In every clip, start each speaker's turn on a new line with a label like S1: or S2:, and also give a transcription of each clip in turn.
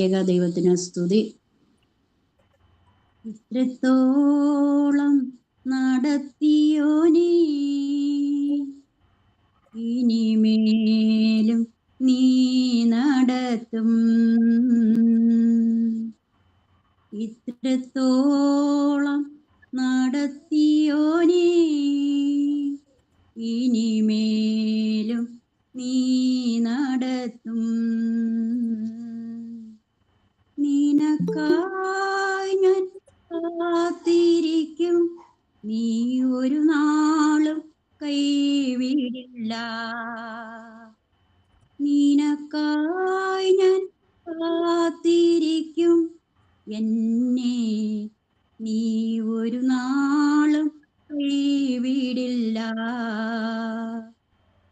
S1: ഏക ദൈവത്തിന് സ്തുതി. ഇത്രത്തോളം നടത്തിയോനേ. ഇനിമേലും നീ നടത്തും. ഇത്രത്തോളം നടത്തിയോനേ. ഇനിമേലും നിനക്കായി ഞാൻ കാത്തിരിക്കും നീ ഒരു നാളും കൈവിടില്ല. നിനക്കായി ഞാൻ കാത്തിരിക്കും എന്നെ നീ ഒരു നാളും കൈവിടില്ല.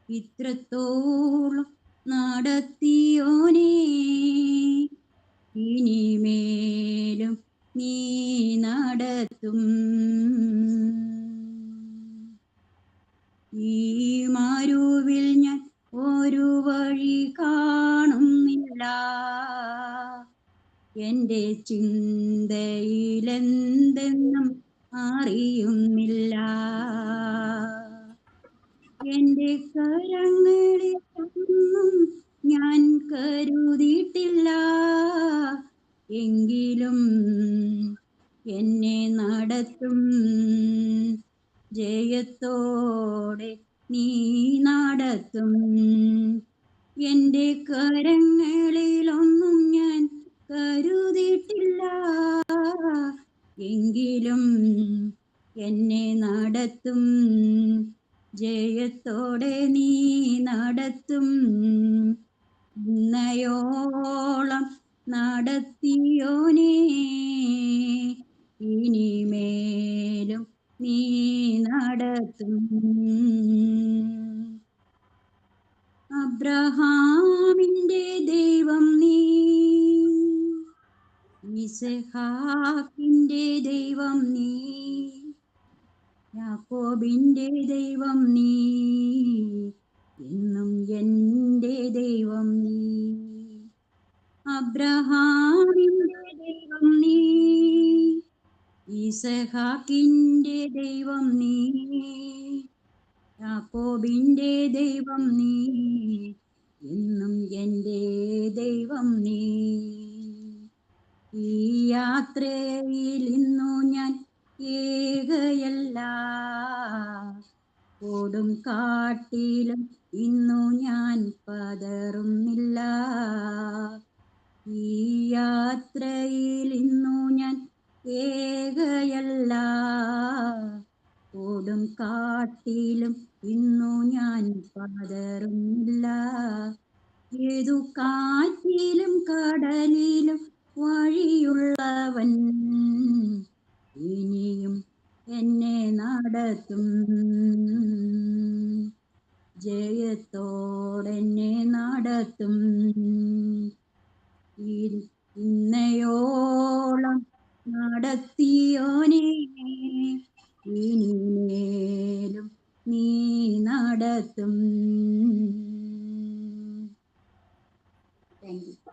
S1: ഇത്രത്തോളം നടത്തിയോനേ. ഇനിമേലും നീ നടത്തും. ഈ മരുവിൽ ഞാൻ ഒരു വഴി കാണുന്നില്ല. എന്റെ ചിന്തയിലെന്തെന്നും അറിയുന്നില്ല. എന്റെ കരങ്ങളിൽ ഞാൻ കരുതിയിട്ടില്ല. എങ്കിലും എന്നെ നടത്തും. ജയത്തോടെ നീ നടത്തും. എന്റെ കരങ്ങളിലൊന്നും ഞാൻ കരുതിയിട്ടില്ല. എങ്കിലും എന്നെ നടത്തും. ജയത്തോടെ നീ നടത്തും. ഇന്നയോളം നടത്തിയോനേ. ഇനിമേലും നീ നടത്തും. അബ്രഹാമിന്റെ ദൈവം നീ. ഇസഹാക്കിന്റെ ദൈവം നീ. യാക്കോബിന്റെ ദൈവം നീ. എന്നും എന്റെ ദൈവം നീ. അബ്രഹാമിന്റെ ദൈവം നീ. ഇസഹാക്കിന്റെ ദൈവം നീ. യാക്കോബിന്റെ ദൈവം നീ. എന്നും എന്റെ ദൈവം നീ. ഈ യാത്രയിൽ ഇന്നു ഞാൻ ഏകയല്ല. ഓടും കാട്ടിലും ഇന്നു ഞാൻ പതറുന്നില്ല ഈ യാത്രയിൽ ഇന്നു ഞാൻ ഏകയല്ല. ഓടും കാട്ടിലും ഇന്നു ഞാൻ പതറുന്നില്ല. ഏതു കാറ്റിലും കടലിലും വഴിയുള്ളവൻ ഇനിയും എന്നെ നടത്തും. ജയത്തോടെന്നെ നടത്തും. ഇന്നയോളം നടത്തിയോനെ ഇനിമേലും നീ നടത്തും. Thank you